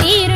तीर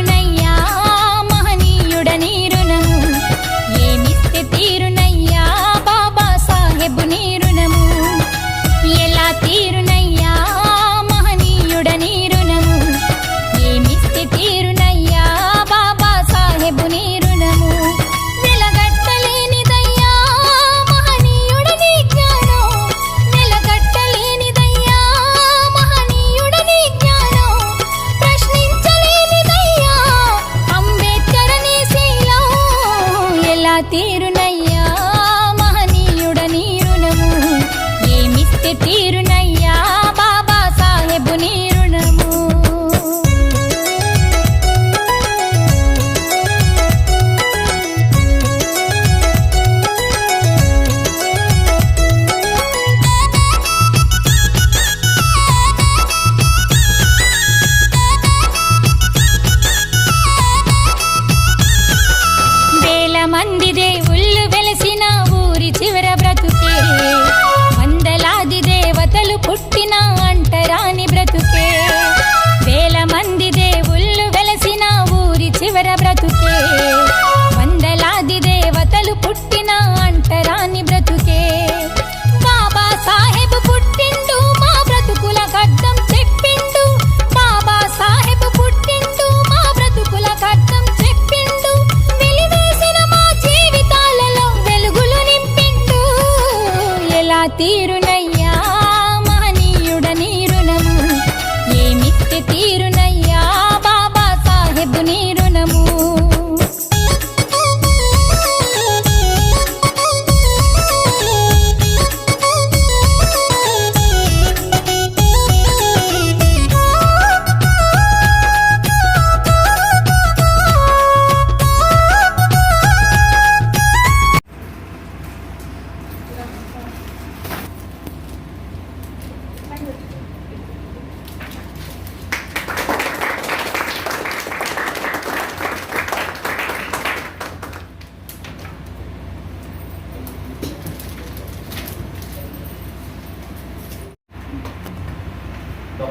tiro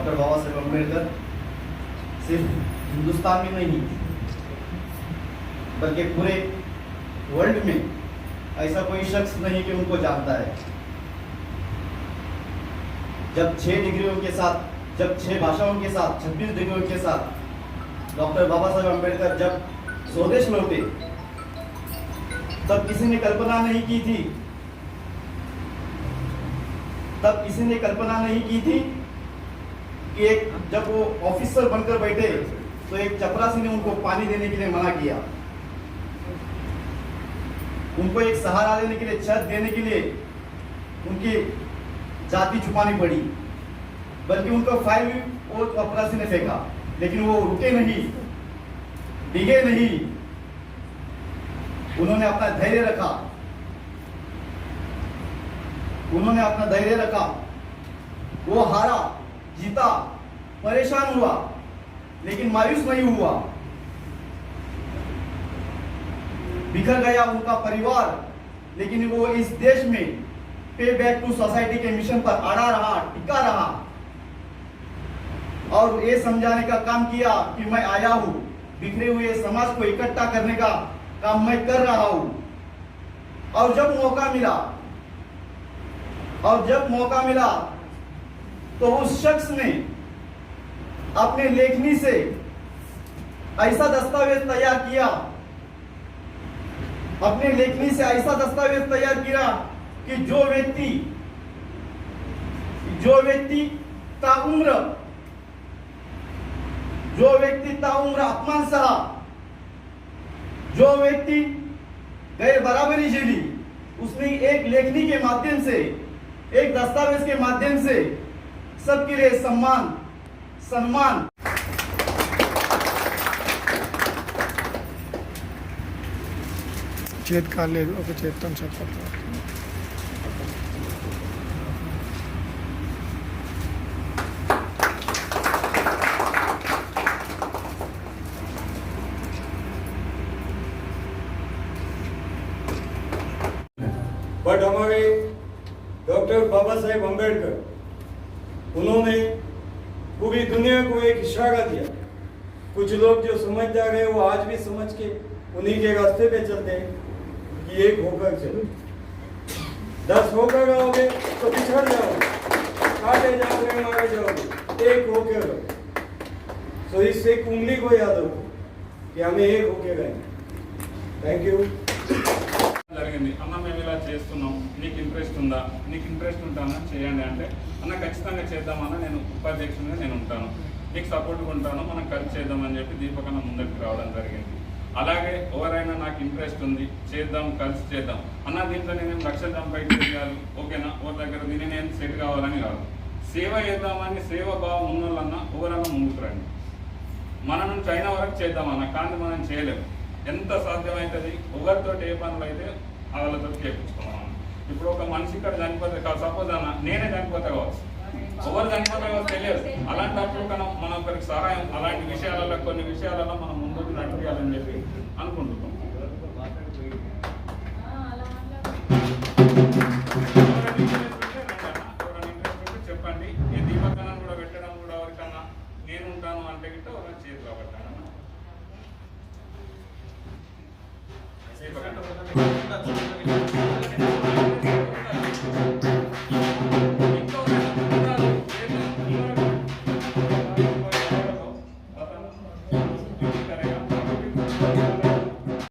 doctor Baba Saheb Ambedkar सिर्फ़ हिंदुस्तान में नहीं, बल्कि पूरे वर्ल्ड में ऐसा कोई शख्स नहीं कि उनको जानता है। जब छह डिग्रियों के साथ, जब छह भाषाओं के साथ, छब्बीस डिग्रियों के साथ डॉक्टर बाबा साहेब अंबेडकर जब स्वदेश लौटे तब किसी ने कल्पना नहीं की थी, तब किसी ने कल्पना नहीं की थी कि एक जब वो ऑफिसर बनकर बैठे तो एक चपरासी ने उनको पानी देने के लिए मना किया। उनको एक सहारा देने के लिए, छत देने के लिए उनकी जाति छुपानी पड़ी, बल्कि उनको फ़ाइल भी वो चपरासी ने फेंका। लेकिन वो रुके नहीं, डिगे नहीं। उन्होंने अपना धैर्य रखा। उन्होंने अपना धैर्य रखा। वो हारा। जीता, परेशान हुआ, लेकिन मायूस नहीं हुआ। बिखर गया उनका परिवार, लेकिन वो इस देश में पे बैक टू सोसाइटी के मिशन पर अड़ा रहा, टिका रहा। और ये समझाने का काम किया कि मैं आया हूँ, बिखरे हुए समाज को इकट्ठा करने का काम मैं कर रहा हूँ। और जब मौका मिला, और जब मौका मिला तो उस शख्स ने अपने लेखनी से ऐसा दस्तावेज़ तैयार किया। अपने लेखनी से ऐसा दस्तावेज़ तैयार किया कि जो व्यक्ति जो व्यक्ति ताउम्र जो व्यक्ति ताउम्र अपमान सहा, जो व्यक्ति गैर बराबरी झेली, उसने एक लेखनी के माध्यम से, एक दस्तावेज़ के माध्यम से सबके लिए सम्मान सम्मान చేతి కాలేదు ఒక చేత్తో చెప్పట్లేదు बट हमारे डॉक्टर बाबा साहेब अम्बेडकर उन्होंने पूरी दुनिया को एक इशारा दिया। कुछ लोग जो समझ आ गए वो आज भी समझ के उन्हीं के रास्ते पे चलते हैं कि एक होकर चलो। दस होकर गाओगे तो पिछड़ जाओगे। काटे जाओगे मारे जाओगे। एक होकर रहो। तो इससे एक उंगली को याद रखो कि हमें एक होके गए थैंक यू జరిగింది నీకు ఇంట్రెస్ట్ ఉందా? నీకు ఇంట్రెస్ట్ ఉంటానా? చేయండి అంటే అన్న ఖచ్చితంగా చేద్దామన్న నేను ఉపాధ్యక్షునిగా నేను ఉంటాను. నీకు సపోర్ట్గా ఉంటాను. మనం కలిసి చేద్దామని చెప్పి దీపక్ అన్న ముందరికి రావడం జరిగింది. అలాగే ఎవరైనా నాకు ఇంట్రెస్ట్ ఉంది చేద్దాం కలిసి చేద్దాం. అన్న దీంట్లో నేను లక్షలు సంపాదించాలి ఓకేనా? ఓ దగ్గర దీన్ని నేను సెట్ కావాలని కాదు. సేవ చేద్దామని సేవ భావం ఉన్నోళ్ళన్నా ఎవరన్నా ముందుకు రండి. మనం చైనా వరకు చేద్దామన్న కానీ మనం చేయలేము. ఎంత సాధ్యమవుతుంది ఎవరితో ఏ పనులు అయితే వాళ్ళతో చేయించుకున్నాం ఇప్పుడు ఒక మనిషి ఇక్కడ చనిపోతే సపోజ్ అన్న నేనే చనిపోతే కావచ్చు. ఎవరు చనిపోతే కావచ్చు తెలియదు. అలాంటప్పుడు కన్నా మన ఒకరికి సహాయం అలాంటి విషయాలలో కొన్ని విషయాలలో మనం ముందుకు నడిపించాలని చెప్పి అనుకుంటున్నాం.